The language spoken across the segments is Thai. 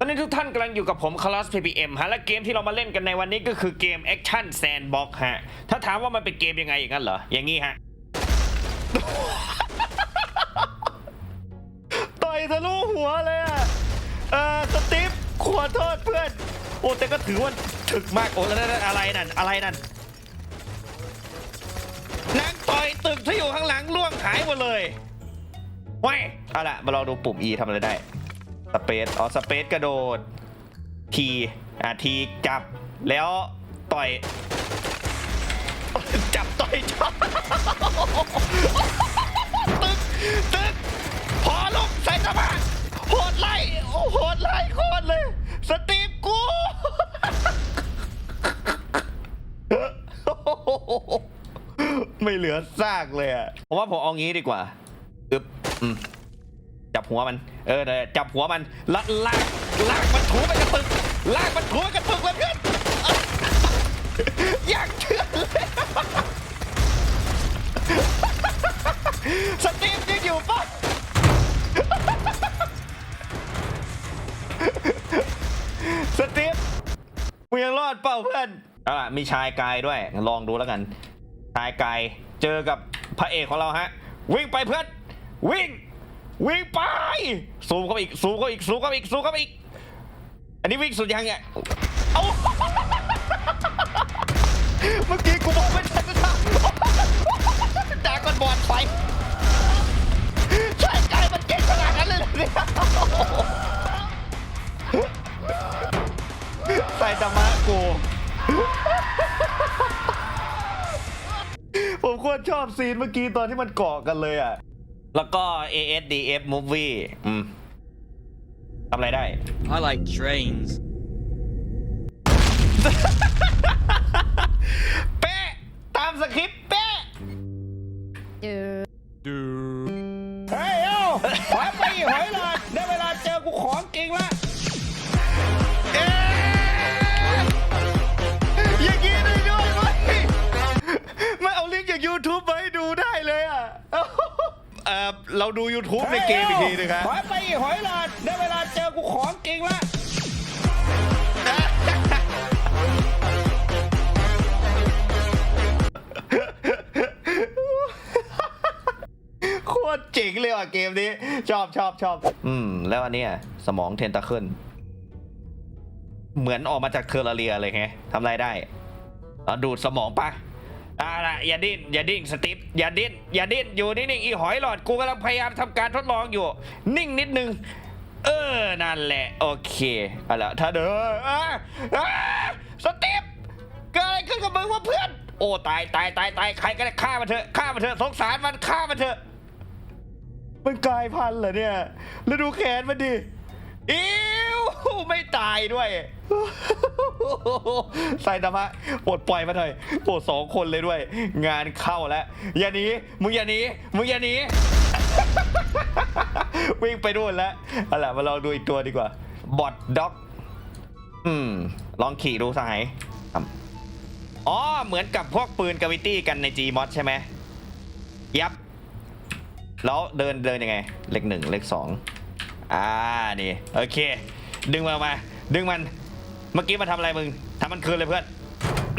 ตอนนี้ทุกท่านกำลังอยู่กับผมคาร์ลส PPM ฮะ และเกมที่เรามาเล่นกันในวันนี้ก็คือเกม Action Sandbox ฮะ ถ้าถามว่ามันเป็นเกมยังไงอย่างนั้นเหรอ อย่างงี้ฮะ ต่อยทะลุหัวเลยอะเออสตีฟขอโทษเพื่อน โอ้ แต่ก็ถือว่าถึกมากโอ้แล้วนั่นอะไรนั่น อะไรนั่นนางต่อยตึกที่อยู่ข้างหลังล่วงหายหมดเลยว้ายเอาละมาลองดูปุ่ม E ทำอะไรได้ สเปซอ๋อสเปซกระโดดทีอะทีจับแล้วต่อย จับต่อยจับตึกตึกพอลงใส่กระบะโหดไล่โอ้โหดไล่โคตรเลย สตีฟกูไม่เหลือซากเลยอะผมว่าผมเอางี้ดีกว่าอึบอืม หัวมัน เออเดี๋ยวจับหัวมันลากลากลากมันถูไปกระตึกลากมันถูไปกระตึกเลยเพื่อนอยากเชื่อเลยสตีฟยังอยู่ปะสตีฟมึงยังรอดเปล่าเพื่อนเอาล่ะมีชายกายด้วย ลองดูแล้วกัน ชายกายเจอกับพระเอกของเราฮะ วิ่งไปเพื่อน วิ่ง วิ่งไปซูมเข้าไปอีกซูมเข้าไปอีกซูมเข้าไปอีกซูมเข้าไปอีก อันนี้วิ่งสุดยังเนี่ยเอาเมื่อกี้กูบอกไม่ทันนะดากอนบอลไฟใช่กายมันเก่งขนาดนั้นเลยเหรอเนี่ยใส่ตะมากูผมโคตรชอบซีนเมื่อกี้ตอนที่มันเกาะกันเลยอะ แล้วก็ ASDF Movie อืมทำอะไรได้ I like trains. เป๊ะ ตามสคริปต์เป๊ะ เเราดู YouTube ในเกมอีกทีนึงครับหอยไปหอยหลอดได้เวลาเจอกูของจริงละโคตรเจ๋งเลยว่ะเกมนี้ ชอบชอบชอบ อืม แล้วอันเนี้ยสมองเทนตาเคิลเหมือนออกมาจากเทอร์ราเรียเลยไงทำอะไรได้เอาดูดสมองปะ อ่าละอย่าดิ้นอย่าดิ้นสติปอย่าดิ้นอย่าดิ้นอยู่นิ่งๆอีหอยหลอดกูกำลังพยายามทำการทดลองอยู่ นิ่งนิดนึง เออ นั่นแหละ โอเคเอาละถ้าเด้ออ่าอ่าสติปเกิดอะไรขึ้นกับมึงวะเพื่อน โอ้ตายตายตายตายใครก็ได้ฆ่ามันเถอะฆ่ามันเถอะสงสารมันฆ่ามันเถอะ มันกลายพันธุ์เหรอเนี่ยแล้วดูแขนมันดิอิ้วไม่ตายด้วย ใส่ธรรมะปลดปล่อยมาหน่อยปรดสองคนเลยด้วย งานเข้าแล้ว อย่าหนีมึงอย่าหนีมึงอย่าหนีวิ่งไปนู่นแล้วเอาล่ะมาลองดูอีกตัวดีกว่าบอทด็อก อืม ลองขี่ดูสหายอ๋อ เหมือนกับพวกปืนกาวิตี้กันใน Gmod ใช่ไหมยับ แล้วเดินเดินยังไง เลขหนึ่งเลขสองอ่า นี่ โอเค ดึงมันมา ดึงมัน เมื่อกี้มันทำอะไรมึงทำมันคืนเลยเพื่อน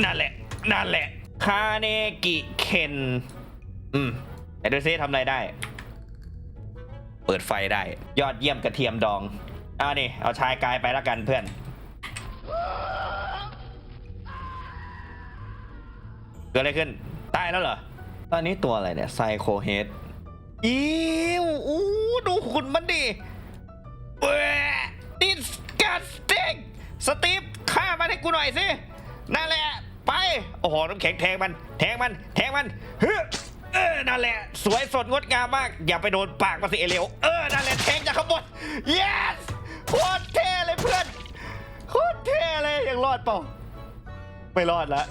นั่นแหละ นั่นแหละ คาเนกิเคน อืมไหนดูซิทำอะไรได้ เปิดไฟได้ ยอดเยี่ยมกระเทียมดองเอานี่เอาชายกายไปแล้วกันเพื่อน เกิดอะไรขึ้น ตายแล้วเหรอ ตอนนี้ตัวอะไรเนี่ย ไซโคเฮดอิวอู้ดูหุ่นมันดิเว้ย disgusting สตีฟฆ่ามันให้กูหน่อยสิ นั่นแหละ ไป โอ้โห น้ำแข็งแทงมัน แทงมัน แทงมันเฮ้เออ นั่นแหละ สวยสดงดงามมาก อย่าไปโดนปากมาสิเอเลวเออ นั่นแหละ แทงจากข้างบน yes โคตรเท่เลยเพื่อน โคตรเท่เลย ยังรอดเปล่า ไม่รอดละ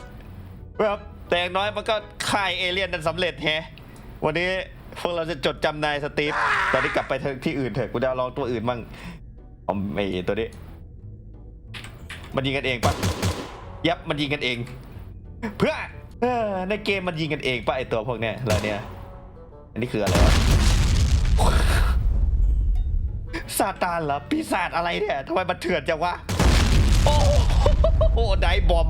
แบบแต่อย่างน้อยมันก็ค่ายเอเลี่ยนนั้นสำเร็จแฮะ วันนี้พวกเราจะจดจำนายสตีฟ ตอนนี้กลับไปที่อื่นเถอะ กูจะลองตัวอื่นบ้างอาไอตัวนี้ มันยิงกันเองปะยับมันยิงกันเอง เพื่อในเกมมันยิงกันเองปะไอตัวพวกเนี้ยแล้วเนี่ยอันนี้คืออะไรวะซาตานเหรอปีศาจอะไรเนี่ยทำไมมันเถื่อนจังวะ โอ้โหไดบอม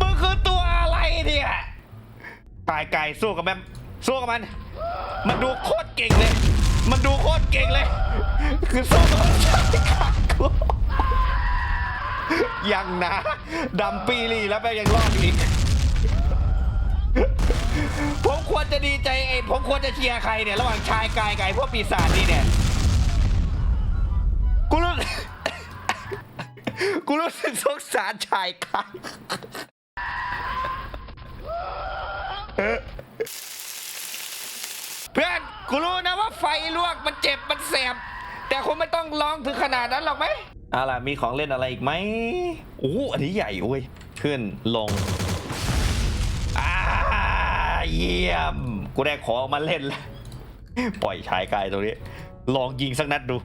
มึงคือตัวอะไรเนี่ยตายไก่สู้กับแม่สู้กับมัน มันดูโคตรเก่งเลย มันดูโคตรเก่งเลย คือสู้กับมันยังนะดำปีรีแล้วแม่งยังรอดอีก ผมควรจะดีใจไอ้ผมควรจะเชียร์ใครเนี่ย ระหว่างชายกายกับไอ้พวกปีศาจนี่เนี่ยกูรู้กูรู้สึกสงสารชายกายเพื่อนกูรู้นะว่าไฟลวกมันเจ็บมันแสบ แต่คงไม่ต้องร้องถึงขนาดนั้นหรอกไหมเอาล่ะมีของเล่นอะไรอีกไหมโอ้อันนี้ใหญ่เว้ยขึ้นลงอ่าเยี่ยม กูได้ของมาเล่นแล้วปล่อยชายกายตรงนี้ ลองยิงสักนัดดู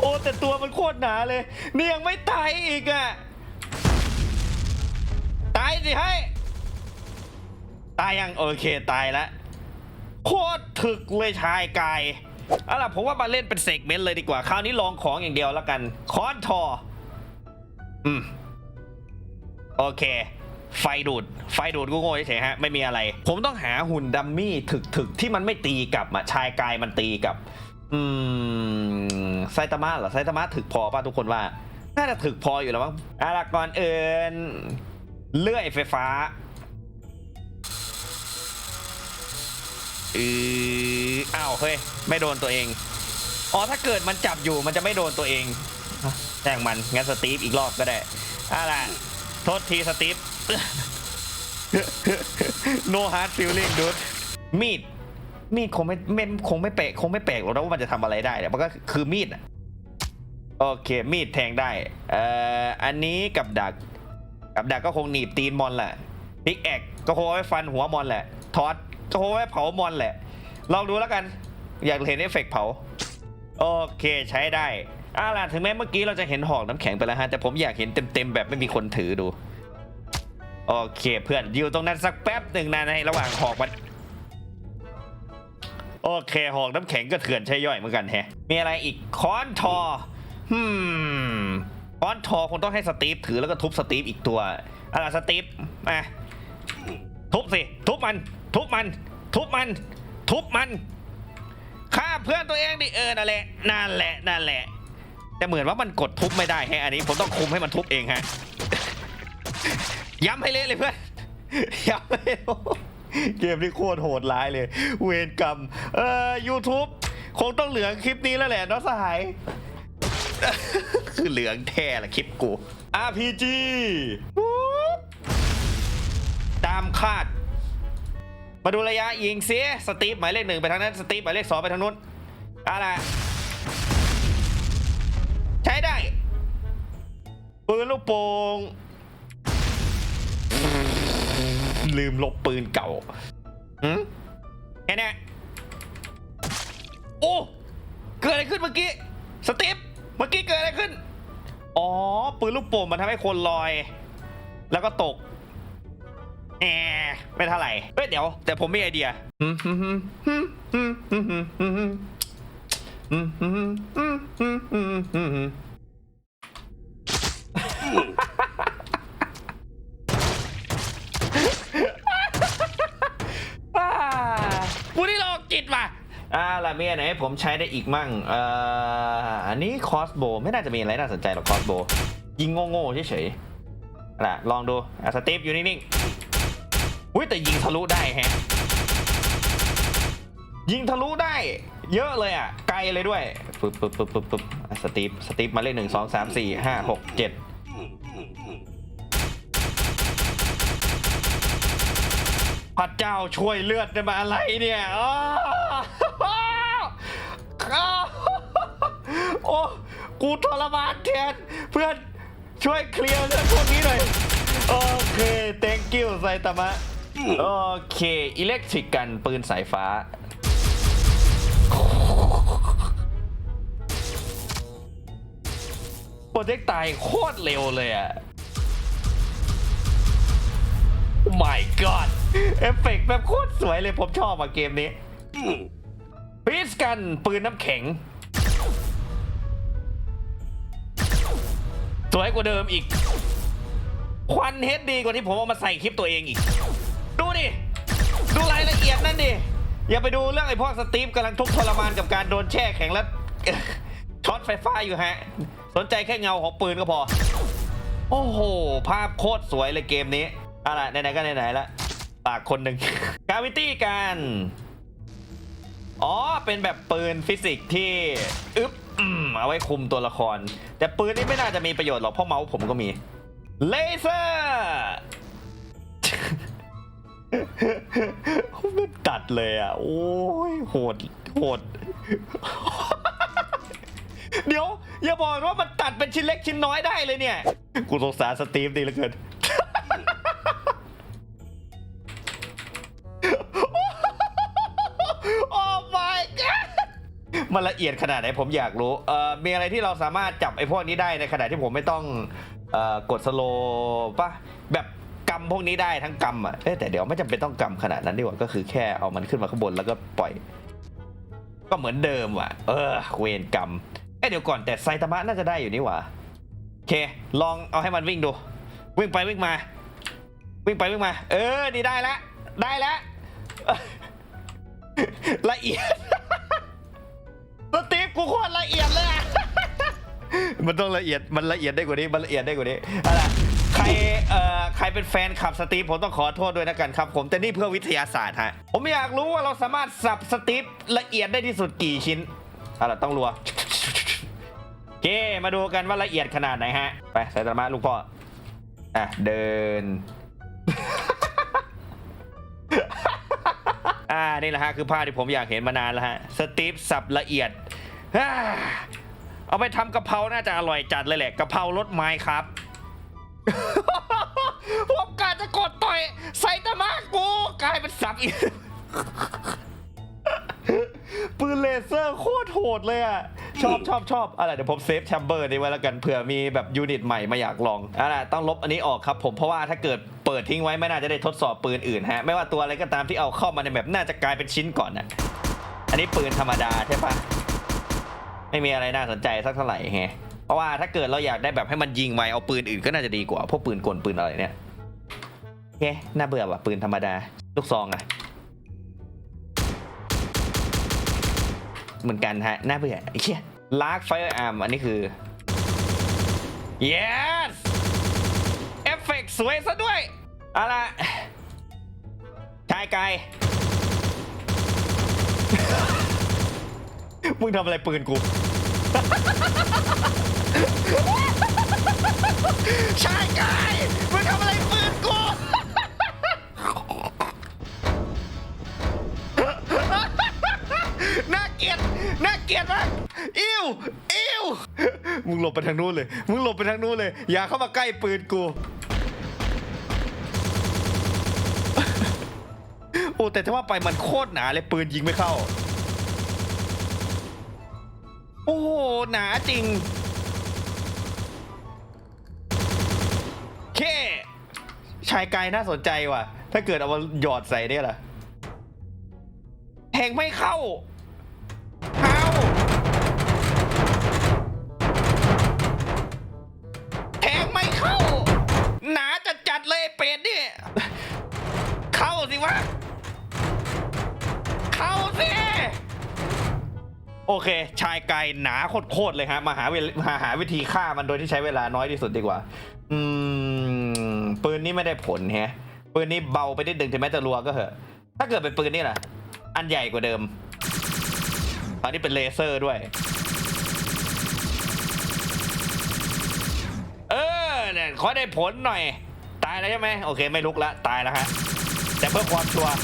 โอ้ แต่ตัวมันโคตรหนาเลย นี่ยังไม่ตายอีกอะ ตายสิให้ ตายยังโอเคตายแล้วโคตรถึกเลยชายกายเอาล่ะผมว่ามาเล่นเป็นเซกเมนต์เลยดีกว่า คราวนี้ลองของอย่างเดียวแล้วกัน คอนทออืม โอเค ไฟดูด ไฟดูดกูโง่เฉยฮะ ไม่มีอะไร ผมต้องหาหุ่นดัมมี่ถึกๆที่มันไม่ตีกลับอะชายกายมันตีกลับ อืม ไซตามะเหรอ ไซตามะถึกพอป่ะทุกคนว่า น่าจะถึกพออยู่แล้วมั้งอาล่ะก่อนเอินเลื่อยไฟฟ้า อืออ้าวเฮ้ยไม่โดนตัวเอง อ๋อถ้าเกิดมันจับอยู่มันจะไม่โดนตัวเองแจ้งมันงั้นสตีฟอีกรอบก็ได้อะไรโทษทีสตีฟ no hard feeling dude มีด มีดคงไม่ไม่คงไม่แปลกคงไม่แปลกหรอกนะว่ามันจะทำอะไรได้เนี่ยมันก็คือมีดอะโอเค มีดแทงได้ เอ่อ อันนี้กับดัก กับดักก็คงหนีบตีนมอนแหละพิกแอกก็คงเอาไว้ฟันหัวมอนแหละ ทอด ก็คงเอาไว้เผามอนแหละ ลองดูแล้วกัน อยากเห็นเอฟเฟกต์เผา โอเคใช้ได้อาล่ะถึงแม้เมื่อกี้เราจะเห็นหอกน้ำแข็งไปแล้วฮะ แต่ผมอยากเห็นเต็มๆแบบไม่มีคนถือดู โอเคเพื่อนอยู่ตรงนั้นสักแป๊บหนึ่งนะในระหว่างหอกมันโอเคหอกน้ำแข็งก็เถื่อนใช่ย่อยเหมือนกันแฮะ มีอะไรอีกค้อนทอฮึมค้อนทอคงต้องให้สตีฟถือแล้วก็ทุบสตีฟอีกตัวอาล่ะสตีฟมาทุบสิ ทุบมัน ทุบมัน ทุบมัน ทุบมันฆ่าเพื่อนตัวเองดิเออนั่นแหละนั่นแหละนั่นแหละ แต่เหมือนว่ามันกดทุบไม่ได้แฮะอันนี้ผมต้องคุมให้มันทุบเองฮะย้ำให้เละเลยเพื่อนย้ำให้เละเกมนี้โคตรโหดร้ายเลย เวรกรรมเอ่อ YouTube คงต้องเหลืองคลิปนี้แล้วแหละน้องสหาย คือเหลืองแท้ละคลิปกู RPG ตามคาด มาดูระยะยิงเสียสตีฟหมายเลขหนึ่งไปทางนั้นสตีฟหมายเลขสองไปทางนู้นอะไรใช้ได้ปืนลูกโป่งลืมลบปืนเก่าหืมแค่นี้โอ้เกิดอะไรขึ้นเมื่อกี้สตีฟเมื่อกี้เกิดอะไรขึ้น อ๋อ ปืนลูกโป่งมันทำให้คนลอย แล้วก็ตก แอมไม่เท่าไหร่เฮ้ยเดี๋ยว แต่ผมมีไอเดียอ่ากูนี่โรคจิตว่ะอ่าละมีอันไหนให้ผมใช้ได้อีกมั่งเอ่ออันนี้คอสโบไม่น่าจะมีอะไรน่าสนใจหรอกคอสโบยิงโง่ๆเฉยๆล่ะลองดูอะสตีฟอยู่นิ่งๆ อุ้ยแต่ยิงทะลุได้แฮะ ยิงทะลุได้ เยอะเลยอะ ไกลเลยด้วยปึ๊บปึ๊บปึ๊บปึ๊บปึ๊บสตีฟสตีฟมาเลขหนึ่งสองสามสี่ห้าหกเจ็ดพระเจ้าช่วยเลือดได้มาอะไรเนี่ยอ้าวอ้โอ้กูทรมานแทนเพื่อนช่วยเคลียร์เรื่องพวกนี้หน่อย โอเค thank you ไซตามะ โอเค อิเล็กทริกกันปืนสายฟ้า โปรเจกต์ตายโคตรเร็วเลยอะ my god เอฟเฟกต์แบบโคตรสวยเลยผมชอบอะเกมนี้พีสกันปืนน้ำแข็ง สวยกว่าเดิมอีก ควันเฮดดีกว่าที่ผมเอามาใส่คลิปตัวเองอีก เอียดนั่นดิอย่าไปดูเรื่องไอ้พวกสตีฟกำลังทุกข์ทรมานกับการโดนแช่แข็งแล้วช็อตไฟฟ้าอยู่ฮะ สนใจแค่เงาของปืนก็พอ โอ้โห ภาพโคตรสวยเลยเกมนี้อะไรไหนๆก็ไหนๆละปากคนหนึ่งกาวิตี้กันอ๋อ เป็นแบบปืนฟิสิกส์ที่อึ๊บอืมเอาไว้คุมตัวละคร แต่ปืนนี้ไม่น่าจะมีประโยชน์หรอกเพราะเมาส์ผมก็มีเลเซอร์ ไม่ตัดเลยอะ โอ้ยโหดโหด เดี๋ยว อย่าบอกว่ามันตัดเป็นชิ้นเล็กชิ้นน้อยได้เลยเนี่ย กูสงสารสตีฟดีเหลือเกินโอ้ my god มันละเอียดขนาดไหนผมอยากรู้ เอ่อ มีอะไรที่เราสามารถจับไอ้พวกนี้ได้ในขณะที่ผมไม่ต้อง เอ่อ กดสโลว์ปะแบบ กำพวกนี้ได้ทั้งกำอะเอ๊ะแต่เดี๋ยวไม่จำเป็นต้องกำขนาดนั้นดีกว่าก็คือแค่เอามันขึ้นมาข้างบนแล้วก็ปล่อย ก็เหมือนเดิมว่ะ เออ เวรกรรมเอ๊ะเดี๋ยวก่อนแต่ไซตามะน่าจะได้อยู่นี่หว่าโอเค ลองเอาให้มันวิ่งดู วิ่งไปวิ่งมา วิ่งไปวิ่งมา เออนี่ได้ละได้ละละเอียดสตีฟกูโคตรละเอียดเลยมันต้องละเอียดมันละเอียดได้กว่านี้มันละเอียดได้กว่านี้อะไร ใครเอ่อใครเป็นแฟนขับสตีฟผมต้องขอโทษด้วยนะกันครับ ผมแต่นี่เพื่อวิทยาศาสตร์ฮะผมอยากรู้ว่าเราสามารถสับสตีฟละเอียดได้ที่สุดกี่ชิ้นอะไรต้องรัวโอเคมาดูกันว่าละเอียดขนาดไหนฮะ ไปสายตามะลูกพ่ออะเดิน อ่านี่แหละฮะคือภาพที่ผมอยากเห็นมานานแล้วฮะสตีฟสับละเอียดเอาไปทำกะเพราน่าจะอร่อยจัดเลยแหละกะเพรารสไม้ครับ ผมกาจะกดต่อยใส่ตะมากูกลายเป็นสับอีก ปืนเลเซอร์โคตรโหดเลยอะ ชอบชอบชอบอะไรเดี๋ยวผมเซฟแชมเบอร์นี้ไว้แล้วกันเผื่อมีแบบยูนิตใหม่มาอยากลองอะไรต้องลบอันนี้ออกครับผมเพราะว่าถ้าเกิดเปิดทิ้งไว้ไม่น่าจะได้ทดสอบปืนอื่นฮะ ไม่ว่าตัวอะไรก็ตามที่เอาเข้ามาในแบบน่าจะกลายเป็นชิ้นก่อนน่ะอันนี้ปืนธรรมดาใช่ปะไม่มีอะไรน่าสนใจสักเท่าไหร่แฮะ เพราะว่าถ้าเกิดเราอยากได้แบบให้มันยิงไวเอาปืนอื่นก็น่าจะดีกว่า พวกปืนกลปืนอะไรเนี่ยโอเคน่าเบื่อว่ะปืนธรรมดา ลูกซองอะเหมือนกันฮะ น่าเบื่อไอ้เชี่ยลากไฟอาร์มอันนี้คือ yes เอฟเฟกต์สวยซะด้วยเอาละชายไกลมึงทำอะไรปืนกู ชายไกลมึงทำอะไรปืนกู น่าเกลียด น่าเกลียดมาก อิวอิวมึงหลบไปทางนู้นเลย มึงหลบไปทางนู้นเลย อย่าเข้ามาใกล้ปืนกู โอ้แต่ถ้าว่าไปมันโคตรหนาเลยปืนยิงไม่เข้า โอ้โห หนาจริง เค ชายไกลน่าสนใจว่ะ ถ้าเกิดเอามาหยอดใส่เนี่ยล่ะแทงไม่เข้าเข้าแทงไม่เข้า หนาจัดจัดเลยเป็ดเนี่ยเข้าสิวะ โอเค ชายไก่หนาโคตรเลยฮะมาหาวมาหาวิธีฆ่ามันโดยที่ใช้เวลาน้อยที่สุดดีกว่า อืม ปืนนี้ไม่ได้ผลฮะปืนนี้เบาไปนิดนึงถึงแม้จะรัวก็เหอะ ถ้าเกิดเป็นปืนนี่ล่ะ อันใหญ่กว่าเดิมอันนี้เป็นเลเซอร์ด้วย เออเนี่ยขอได้ผลหน่อย ตายแล้วใช่ไหมโอเค ไม่ลุกละตายแล้วฮะ แต่เพื่อความชัวร์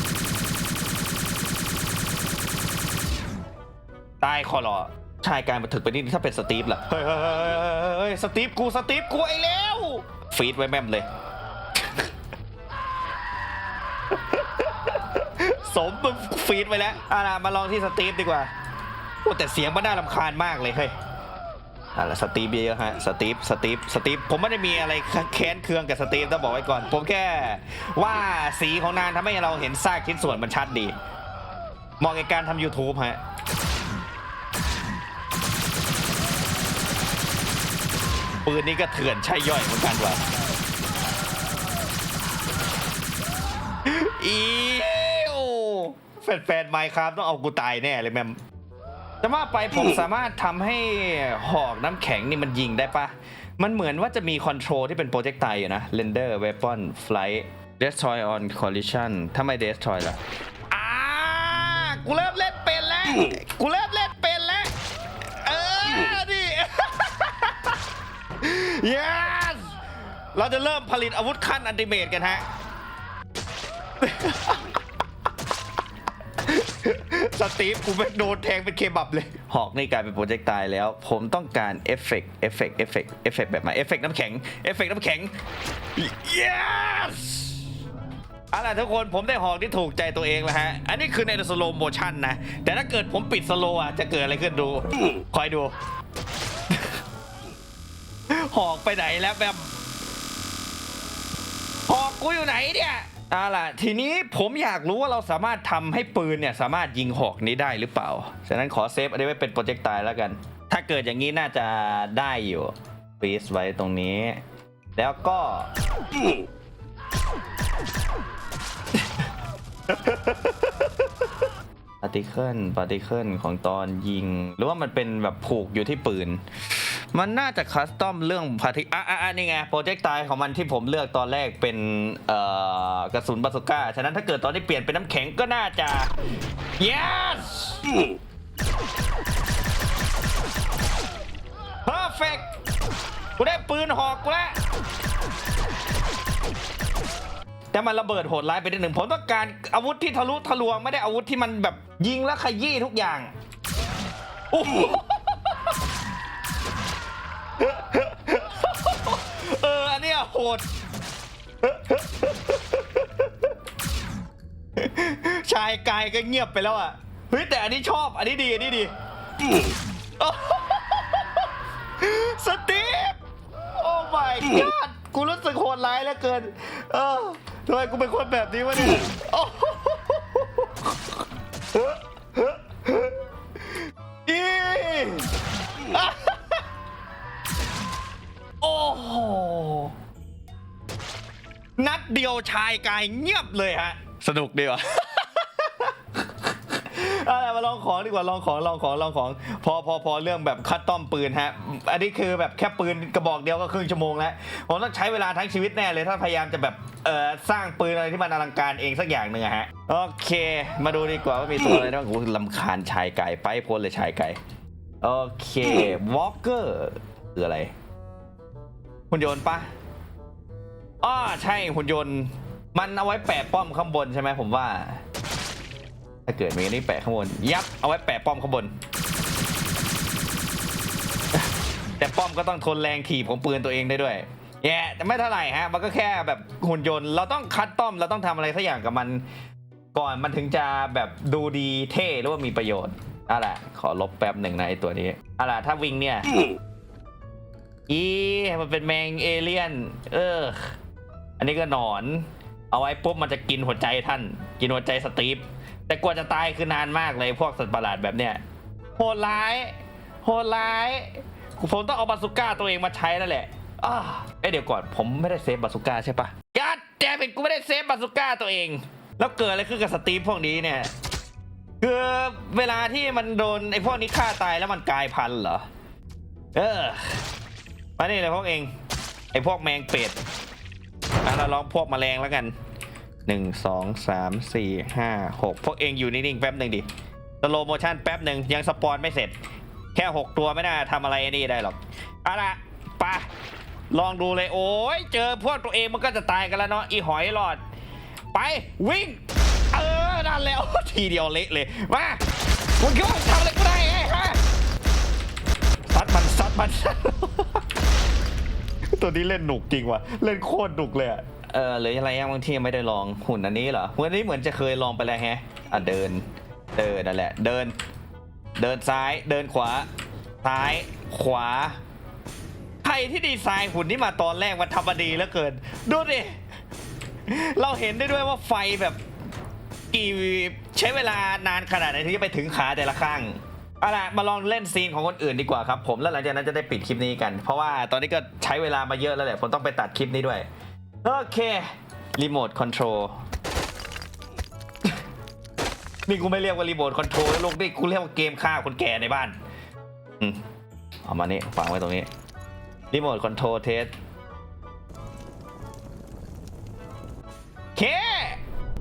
ตายคอรอชายกลายมาถึกไปนี่ถ้าเป็นสตีฟล่ะเฮ้ยเฮ้ยเฮ้ยเฮ้ยเฮ้ยสตีฟกูสตีฟกูไอ้แล้วฟีดไว้แม่มเลย สมมึงฟีดไปแล้วอะนะมาลองที่สตีฟดีกว่าโอ้แต่เสียงมันน่ารำคาญมากเลยเฮ้ยอะไรสตีฟเยอะๆฮะสตีฟสตีฟสตีฟผมไม่ได้มีอะไรแค้นเคืองกับสตีฟต้องบอกไว้ก่อน ผมแค่ว่าสีของนางทำให้เราเห็นซากชิ้นส่วนมันชัดดีเหมาะกับการทำ YouTube ฮะ ปืนนี้ก็เถื่อนใช่ย่อยเหมือนกันว่ะอีโอแฟนๆไมค์ครับต้องเอากูตายแน่เลยแมมจะว่าไปผมสามารถทำให้หอกน้ำแข็งนี่มันยิงได้ปะ มันเหมือนว่าจะมีคอนโทรลที่เป็นโปรเจกต์ไตอยู่นะ render weapon flight destroy on collision ถ้าไม่ destroy ล่ะ อ่า กูเริ่มเล่นเป็นแล้ว กูเริ่มเล่น yes เราจะเริ่มผลิตอาวุธขั้นอันติเมตกันฮะ สตีฟกูไม่โดนแทงเป็นเคบับเลย หอกนี่กลายเป็นโปรเจกต์ตายแล้ว ผมต้องการเอฟเฟกต์เอฟเฟกต์เอฟเฟกต์เอฟเฟกต์แบบไหนเอฟเฟกต์น้ำแข็ง เอฟเฟกต์น้ำแข็ง yes เอาล่ะทุกคนผมได้หอกที่ถูกใจตัวเองแล้วฮะ อันนี้คือในสโลโมชั่นนะ แต่ถ้าเกิดผมปิดสโลอะจะเกิดอะไรขึ้นดู คอยดู หอกไปไหนแล้วแบบหอกกูอยู่ไหนเนี่ยอาล่ะทีนี้ผมอยากรู้ว่าเราสามารถทำให้ปืนเนี่ยสามารถยิงหอกนี้ได้หรือเปล่า ฉะนั้นขอเซฟอันนี้ไว้เป็นโปรเจกต์ตายแล้วกัน ถ้าเกิดอย่างนี้น่าจะได้อยู่ฟรีสไว้ตรงนี้ แล้วก็ ปาร์ติเคิลปาร์ติเคิลของตอนยิง หรือว่ามันเป็นแบบผูกอยู่ที่ปืน มันน่าจะคัสตอมเรื่องพาร์ติอะอะนี่ไงโปรเจกต์ตายของมันที่ผมเลือกตอนแรกเป็นเอ่อกระสุนบาสุก้า ฉะนั้นถ้าเกิดตอนที่เปลี่ยนเป็นน้ำแข็งก็น่าจะ yes perfect กูได้ปืนหอกกูแล้วแต่มันระเบิดโหดร้ายไปนิดหนึ่งผมต้องการอาวุธที่ทะลุทะลวงไม่ได้อาวุธที่มันแบบยิงแล้วขยี้ทุกอย่างโอ้โห เอออันเนี้ยโหด ชายกายก็เงียบไปแล้วอะ เฮ้ยแต่อันนี้ชอบ อันนี้ดี อันนี้ดี สตีฟ โอ้ my god กูรู้สึกโหดร้ายเหลือเกิน เออทำไมกูเป็นคนแบบนี้วะเนี่ย เดียวชายกายเงียบเลยฮะ สนุกดีวะเอาล่ะมาลองของดีกว่าลองของลองของลองของ พอพอพอเรื่องแบบคัดต้อมปืนฮะ อันนี้คือแบบแค่ปืนกระบอกเดียวก็ครึ่งชั่วโมงแล้วผมต้องใช้เวลาทั้งชีวิตแน่เลยถ้าพยายามจะแบบเอ่อสร้างปืนอะไรที่มันอลังการเองสักอย่างหนึ่งอะฮะโอเค มาดูดีกว่าว่ามีตัวอะไรบ้างโอ้โหลำคาญชายไก่ไปพ้นเลยชายไก่โอเควอลเกอร์คืออะไรหุ่นยนต์ปะ อ้อใช่หุ่นยนต์ มันเอาไว้แปะป้อมข้างบนใช่ไหมผมว่า ถ้าเกิดมีอันนี้แปะข้างบน ยับเอาไว้แปะป้อมข้างบน แต่ป้อมก็ต้องทนแรงถีบของปืนตัวเองได้ด้วยแย่แต่ไม่เท่าไหร่ฮะ มันก็แค่แบบหุ่นยนต์ เราต้องคัดต้อม เราต้องทำอะไรสักอย่างกับมัน ก่อนมันถึงจะแบบดูดีเท่หรือว่ามีประโยชน์เอาล่ะ ขอลบแป๊บหนึ่งนะไอตัวนี้เอาล่ะ ถ้าวิ่งเนี่ย อีมันเป็นแมงเอเลี่ยน เออ อันนี้ก็หนอน เอาไว้ปุ๊บมันจะกินหัวใจท่าน กินหัวใจสตีฟแต่กว่าจะตายคือนานมากเลยพวกสัตว์ประหลาดแบบเนี้ยโหดร้ายโหดร้ายผมต้องเอาบาสุก้าตัวเองมาใช้นั่นแหละอ้าเอ้ยเดี๋ยวก่อนผมไม่ได้เซฟบาสุก้าใช่ปะยัดแจเป็นกูไม่ได้เซฟบาสุก้าตัวเอง แล้วเกิดอะไรขึ้นกับสตีฟพวกนี้เนี่ยคือเวลาที่มันโดนไอ้พวกนี้ฆ่าตายแล้วมันกลายพันธุ์เหรอ เออ มาเนี่เลยพวกเอง ไอ้พวกแมงเป็ด อะเราลองพวกแมลงแล้วกันหนึ่งสองสามสี่ห้าหกพวกเองอยู่นิ่งๆแป๊บหนึ่งดิสโลโมชั่นแป๊บหนึ่งยังสปอนไม่เสร็จ แค่หกตัวไม่น่าทำอะไรนี่ได้หรอกเอาละไปะลองดูเลยโอ้ยเจอพวกตัวเองมันก็จะตายกันแล้วเนาะอีหอยหลอด ไปวิ่ง เออนั่นแล้วทีเดียวเละเลยมามึงคิดทำอะไรกูได้ไงฮะซัดมันซัดมัน ตัวนี้เล่นหนุกจริงว่ะ เล่นโคตรหนุกเลยอะเออหรืออะไรยังบางทียังไม่ได้ลองหุ่นอันนี้เหรอหุ่นอันนี้เหมือนจะเคยลองไปแล้วแฮะ อะเดิน เดินนั่นแหละ เดิน เดินซ้าย เดินขวา ซ้าย ขวา ใครที่ดีไซน์หุ่นนี้มาตอนแรกมันทำมาดีเหลือเกิน ดูดิ เราเห็นได้ด้วยว่าไฟแบบกี่ใช้เวลานานขนาดไหนถึงจะไปถึงขาแต่ละข้าง เอาล่ะมาลองเล่นซีนของคนอื่นดีกว่าครับผมแล้วหลังจากนั้นจะได้ปิดคลิปนี้กัน เพราะว่าตอนนี้ก็ใช้เวลามาเยอะแล้วแหละผมต้องไปตัดคลิปนี้ด้วย โอเครีโมทคอนโทรลนี่กูไม่เรียกว่ารีโมทคอนโทรลแล้วลูกนี่กูเรียกว่าเกมฆ่าคนแก่ในบ้านอืมเอามานี่ฝังไว้ตรงนี้รีโมทคอนโทรลเทสเค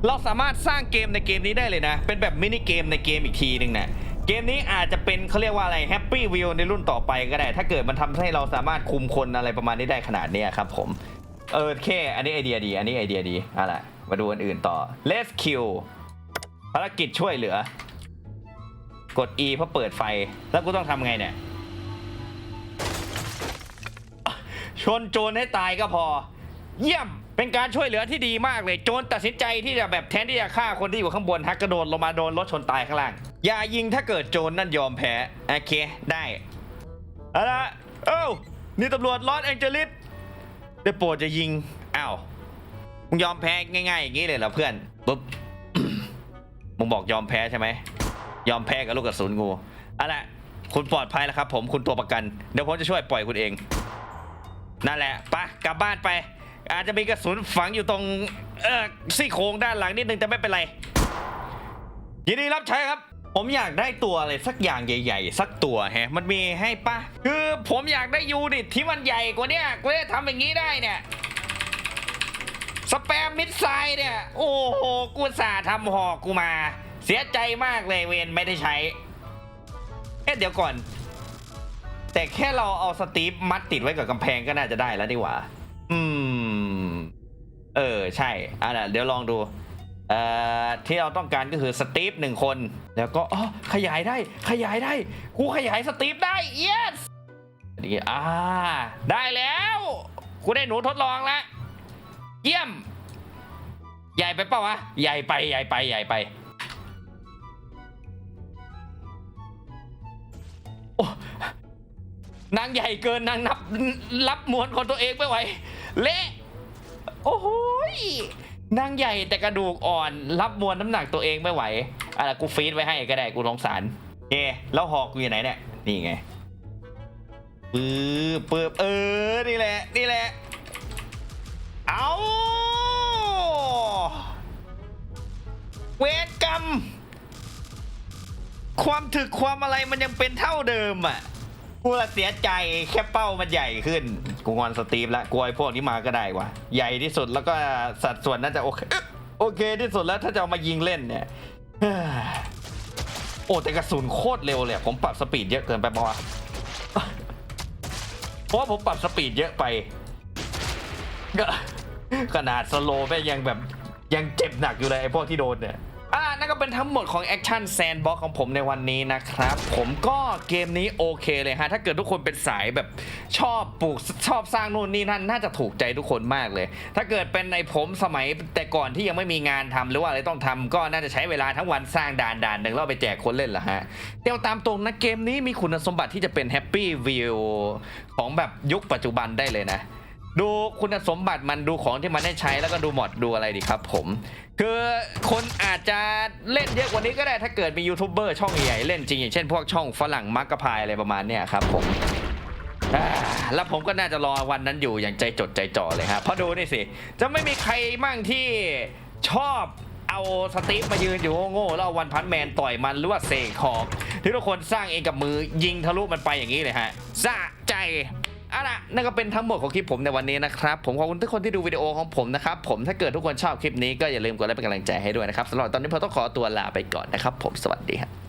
เราสามารถสร้างเกมในเกมนี้ได้เลยนะ เป็นแบบมินิเกมในเกมอีกทีหนึ่งนะ เกมนี้อาจจะเป็นเขาเรียกว่าอะไรแฮปปี้วิวในรุ่นต่อไปก็ได้ ถ้าเกิดมันทำให้เราสามารถคุมคนอะไรประมาณนี้ได้ขนาดนี้ครับผม เออเค อันนี้ไอเดียดี อันนี้ไอเดียดีเอะไรมาดูอันอื่นต่อ Let's kill ภารกิจช่วยเหลือ กด E เพื่อเปิดไฟ แล้วกูต้องทำไงเนี่ย ชนโจรให้ตายก็พอ เยี่ยม เป็นการช่วยเหลือที่ดีมากเลย โจรตัดสินใจที่จะแบบแทนที่จะฆ่าคนที่อยู่ข้างบนฮักกระโดดลงมาโดนรถชนตายข้างล่าง อย่ายิงถ้าเกิดโจรนั่นยอมแพ้ โอเค ได้เอาละเอ้านี่ตำรวจลอสแองเจลิสได้โปรดจะยิงอ้าวมึงยอมแพ้ง่ายๆอย่างนี้เลยเหรอเพื่อนปุ๊บมึงบอกยอมแพ้ใช่ไหมยอมแพ้กับลูกกระสุนงูเอาละคุณปลอดภัยแล้วครับ ผมคุณตัวประกัน เดี๋ยวผมจะช่วยปล่อยคุณเอง นั่นแหละปะกลับบ้านไป อาจจะมีกระสุนฝังอยู่ตรงเออซี่โครงด้านหลังนิดนึงแต่ไม่เป็นไรยินดีรับใช้ครับ ผมอยากได้ตัวอะไรสักอย่างใหญ่ ๆ สักตัวแฮะ มันมีให้ปะคือผมอยากได้ยูนิตที่มันใหญ่กว่าเนี้ยกูจะทำอย่างนี้ได้เนี่ยสแปมมิดไซด์เนี่ย โอ้โห กูสาทำหอกกูมา เสียใจมากเลยเวนไม่ได้ใช้เอ๊ะเดี๋ยวก่อน แต่แค่เราเอาสตีฟมัดติดไว้กับกำแพงก็น่าจะได้แล้วดีกว่า อืม เออ ใช่อะเดี๋ยวลองดู เอ่อ ที่เราต้องการก็คือสตีฟหนึ่งคน แล้วก็อ๋อขยายได้ ขยายได้ กูขยายสตีฟได้ yes นี่อ่า ได้แล้ว กูได้หนูทดลองแล้ว เยี่ยม ใหญ่ไปเปล่าวะ ใหญ่ไป ใหญ่ไป ใหญ่ไป โอ้นางใหญ่เกินนางนับรับมวลคนตัวเองไม่ไหว เละโอ้โหนางใหญ่แต่กระดูกอ่อน รับมวลน้ำหนักตัวเองไม่ไหวอะไรกูฟีดไว้ให้ก็ได้กูสงสารเอแล้วหอกกูอยู่ไหนเนี่ยนี่ไงปื๊บปื๊บเออนี่แหละนี่แหละเอาเวรกรรม ความถึกความอะไรมันยังเป็นเท่าเดิมอะ กูละเสียใจแค่เป้ามันใหญ่ขึ้น กูงอนสตีฟแล้วกลัวไอ้พวกนี้มาก็ได้ว่ะใหญ่ที่สุดแล้วก็สัดส่วนน่าจะโอเคโอเคที่สุดแล้วถ้าจะเอามายิงเล่นเนี่ยโอ้แต่กระสุนโคตรเร็วเลยผมปรับสปีดเยอะเกินไปปะวะเพราะผมปรับสปีดเยอะไปขนาดสโลว์แม่ยังแบบยังเจ็บหนักอยู่เลยไอ้พวกที่โดนเนี่ย ก็เป็นทั้งหมดของ Action Sandbox ของผมในวันนี้นะครับ ผมก็เกมนี้โอเคเลยฮะ ถ้าเกิดทุกคนเป็นสายแบบชอบปลูกชอบสร้างนู่นนี่นั่นน่าจะถูกใจทุกคนมากเลย ถ้าเกิดเป็นในผมสมัยแต่ก่อนที่ยังไม่มีงานทำหรือว่าอะไรต้องทำก็น่าจะใช้เวลาทั้งวันสร้างด่านด่านหนึ่งแล้วไปแจกคนเล่นละฮะเดี๋ยวตามตรงนะเกมนี้มีคุณสมบัติที่จะเป็น Happy View ของแบบยุคปัจจุบันได้เลยนะ ดูคุณสมบัติมันดูของที่มันได้ใช้แล้วก็ดูมอดดูอะไรดีครับผม คือคนอาจจะเล่นเยอะกว่านี้ก็ได้ถ้าเกิดมียูทูบเบอร์ช่องใหญ่เล่นจริงอย่างเช่นพวกช่องฝรั่งมักกะพายอะไรประมาณเนี้ยครับผมแล้วผมก็น่าจะรอวันนั้นอยู่อย่างใจจดใจจ่อเลยครับเพราะดูนี่สิ จะไม่มีใครมั่งที่ชอบเอาสตีฟมายืนอยู่โง่ๆแล้วเอาวันพันแมนต่อยมันหรือว่าเสกหอกที่ทุกคนสร้างเองกับมือยิงทะลุมันไปอย่างนี้เลยฮะสะใจ เอาล่ะนั่นก็เป็นทั้งหมดของคลิปผมในวันนี้นะครับ ผมขอบคุณทุกคนที่ดูวิดีโอของผมนะครับ ผมถ้าเกิดทุกคนชอบคลิปนี้ก็อย่าลืมกดไลค์เป็นกำลังใจให้ด้วยนะครับสำหรับตอนนี้ผมต้องขอตัวลาไปก่อนนะครับ ผมสวัสดีครับ